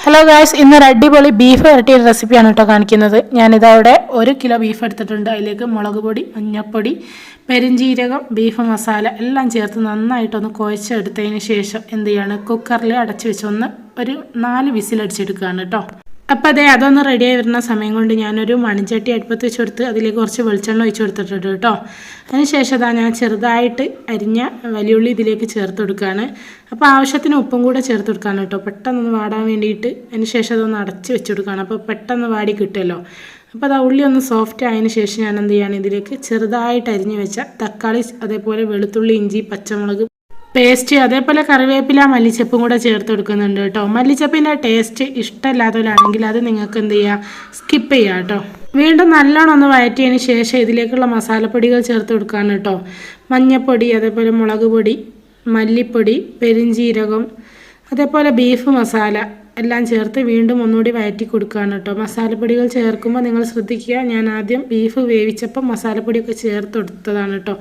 Hello guys ഇന്നൊരു അടിപൊളി beef വരട്ടിയ റെസിപ്പിയാണ് കേട്ടോ കാണിക്കുന്നത്. ഞാനിതവിടെ ഒരു കിലോ ബീഫ് എടുത്തിട്ടുണ്ട്. അതിലേക്ക് മുളക് പൊടി മഞ്ഞപ്പൊടി പെരിഞ്ജീരകം ബീഫ് മസാല എല്ലാം ചേർത്ത് നന്നായിട്ടൊന്ന് കുഴച്ചെടുത്തതിന് ശേഷം എന്ത് ചെയ്യാണ്? കുക്കറിൽ അടച്ചു വെച്ച് ഒന്ന് ഒരു നാല് വിസിലടിച്ചെടുക്കുകയാണ് കേട്ടോ. അപ്പം അതെ അതൊന്ന് റെഡിയായി വരുന്ന സമയം കൊണ്ട് ഞാനൊരു മണിച്ചട്ടി അടുപ്പത്ത് വെച്ച് കൊടുത്ത് അതിലേക്ക് കുറച്ച് വെളിച്ചെണ്ണ ഒഴിച്ച് കൊടുത്തിട്ടുണ്ട് കേട്ടോ അതിനുശേഷം അതാ ഞാൻ ചെറുതായിട്ട് അരിഞ്ഞ വലിയുള്ളി ഇതിലേക്ക് ചേർത്ത് കൊടുക്കുകയാണ് അപ്പോൾ ആവശ്യത്തിന് ഉപ്പും കൂടെ ചേർത്ത് കൊടുക്കുകയാണ് കേട്ടോ. പെട്ടെന്ന് വാടാൻ വേണ്ടിയിട്ട് അതിനുശേഷം അതൊന്ന് അടച്ച് വെച്ച് കൊടുക്കുകയാണ് അപ്പോൾ പെട്ടെന്ന് വാടി കിട്ടുമല്ലോ. അപ്പോൾ അത് ഉള്ളി ഒന്ന് സോഫ്റ്റ് ആയതിനു ശേഷം ഞാൻ എന്ത് ചെയ്യാണ് ഇതിലേക്ക് ചെറുതായിട്ട് അരിഞ്ഞ് വെച്ച തക്കാളി അതേപോലെ വെളുത്തുള്ളി ഇഞ്ചി പച്ചമുളക് പേസ്റ്റ് അതേപോലെ കറിവേപ്പില മല്ലിച്ചപ്പും കൂടെ ചേർത്ത് കൊടുക്കുന്നുണ്ട് കേട്ടോ. മല്ലിച്ചപ്പിന്റെ ടേസ്റ്റ് ഇഷ്ടമില്ലാത്തവരാണെങ്കിൽ അത് നിങ്ങൾക്ക് എന്ത് ചെയ്യുക സ്കിപ്പ് ചെയ്യുക കേട്ടോ. വീണ്ടും നല്ലോണം ഒന്ന് വഴറ്റിയതിന് ശേഷം ഇതിലേക്കുള്ള മസാലപ്പൊടികൾ ചേർത്ത് കൊടുക്കുകയാണ് കേട്ടോ. മഞ്ഞൾപ്പൊടി അതേപോലെ മുളക് പൊടി മല്ലിപ്പൊടി പെരിഞ്ചീരകം അതേപോലെ ബീഫ് മസാല. എല്ലാം ചേർത്ത് വീണ്ടും ഒന്നുകൂടി വഴറ്റി കൊടുക്കുകയാണ് കേട്ടോ. മസാലപ്പൊടികൾ ചേർക്കുമ്പോൾ നിങ്ങൾ ശ്രദ്ധിക്കുക ഞാൻ ആദ്യം ബീഫ് വേവിച്ചപ്പോൾ മസാലപ്പൊടിയൊക്കെ ചേർത്ത് കൊടുത്തതാണ് കേട്ടോ.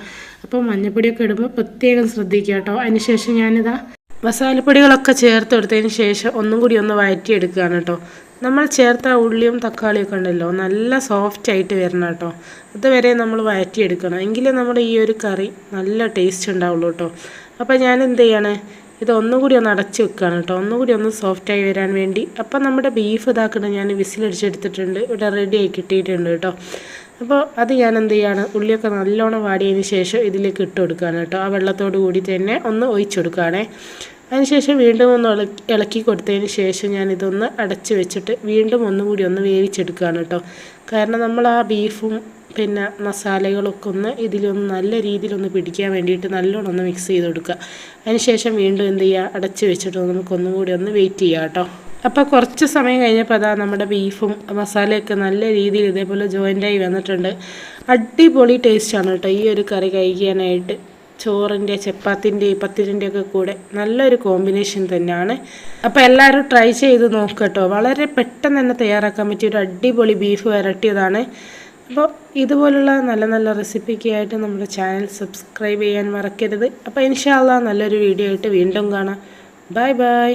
അപ്പോൾ മഞ്ഞൾപ്പൊടിയൊക്കെ ഇടുമ്പോൾ പ്രത്യേകം ശ്രദ്ധിക്കുക കേട്ടോ. അതിനുശേഷം ഞാനിതാ മസാലപ്പൊടികളൊക്കെ ചേർത്ത് കൊടുത്തതിന് ശേഷം ഒന്നും കൂടി ഒന്ന് വഴറ്റിയെടുക്കുകയാണ് കേട്ടോ. നമ്മൾ ചേർത്ത ഉള്ളിയും തക്കാളിയൊക്കെ ഉണ്ടല്ലോ നല്ല സോഫ്റ്റ് ആയിട്ട് വരണം കേട്ടോ. അതുവരെ നമ്മൾ വഴറ്റിയെടുക്കണം എങ്കിലേ നമ്മുടെ ഈ ഒരു കറി നല്ല ടേസ്റ്റ് ഉണ്ടാവുള്ളൂ കേട്ടോ. അപ്പോൾ ഞാൻ എന്ത് ചെയ്യണേ ഇത് ഒന്നുകൂടി ഒന്ന് അടച്ച് വെക്കുകയാണ് കേട്ടോ. ഒന്നുകൂടി ഒന്ന് സോഫ്റ്റായി വരാൻ വേണ്ടി. അപ്പം നമ്മുടെ ബീഫ് ഇതാക്കണം ഞാൻ വിസിലടിച്ചെടുത്തിട്ടുണ്ട്. ഇവിടെ റെഡിയായി കിട്ടിയിട്ടുണ്ട് കേട്ടോ. അപ്പോൾ അത് ഞാൻ എന്ത് ചെയ്യാണ് ഉള്ളിയൊക്കെ നല്ലോണം വാടിയതിന് ശേഷം ഇതിലേക്ക് ഇട്ട് കൊടുക്കുകയാണ് കേട്ടോ. ആ വെള്ളത്തോട് കൂടി തന്നെ ഒന്ന് ഒഴിച്ചു കൊടുക്കുകയാണേ. അതിനുശേഷം വീണ്ടും ഒന്ന് ഇളക്കി കൊടുത്തതിന് ശേഷം ഞാൻ ഇതൊന്ന് അടച്ച് വെച്ചിട്ട് വീണ്ടും ഒന്നുകൂടി ഒന്ന് വേവിച്ചെടുക്കുകയാണ് കേട്ടോ. കാരണം നമ്മൾ ആ ബീഫും പിന്നെ മസാലകളൊക്കെ ഒന്ന് ഇതിലൊന്ന് നല്ല രീതിയിലൊന്ന് പിടിക്കാൻ വേണ്ടിയിട്ട് നല്ലോണം ഒന്ന് മിക്സ് ചെയ്ത് കൊടുക്കുക അതിനുശേഷം വീണ്ടും എന്ത് ചെയ്യുക? അടച്ച് വെച്ചിട്ട് നമുക്കൊന്നും കൂടി ഒന്ന് വെയിറ്റ് ചെയ്യാം കേട്ടോ. അപ്പോൾ കുറച്ച് സമയം കഴിഞ്ഞപ്പോൾ അതാ നമ്മുടെ ബീഫും മസാലയൊക്കെ നല്ല രീതിയിൽ ഇതേപോലെ ജോയിന്റായി വന്നിട്ടുണ്ട്. അടിപൊളി ടേസ്റ്റാണ് കേട്ടോ. ഈ ഒരു കറി കഴിക്കാനായിട്ട് ചോറിന്റെ ചപ്പാത്തിന്റെ പത്തിരിന്റെ ഒക്കെ കൂടെ നല്ലൊരു കോമ്പിനേഷൻ തന്നെയാണ്. അപ്പോൾ എല്ലാവരും ട്രൈ ചെയ്ത് നോക്കട്ടോ വളരെ പെട്ടെന്ന് തന്നെ തയ്യാറാക്കാൻ പറ്റിയ ഒരു അടിപൊളി ബീഫ് വരട്ടിയതാണ്. അപ്പോൾ ഇതുപോലുള്ള നല്ല നല്ല റെസിപ്പിക്കായിട്ട് നമ്മുടെ ചാനൽ സബ്സ്ക്രൈബ് ചെയ്യാൻ മറക്കരുത്. അപ്പോൾ ഇൻഷാല്ല നല്ലൊരു വീഡിയോ ആയിട്ട് വീണ്ടും കാണാം. Bye bye.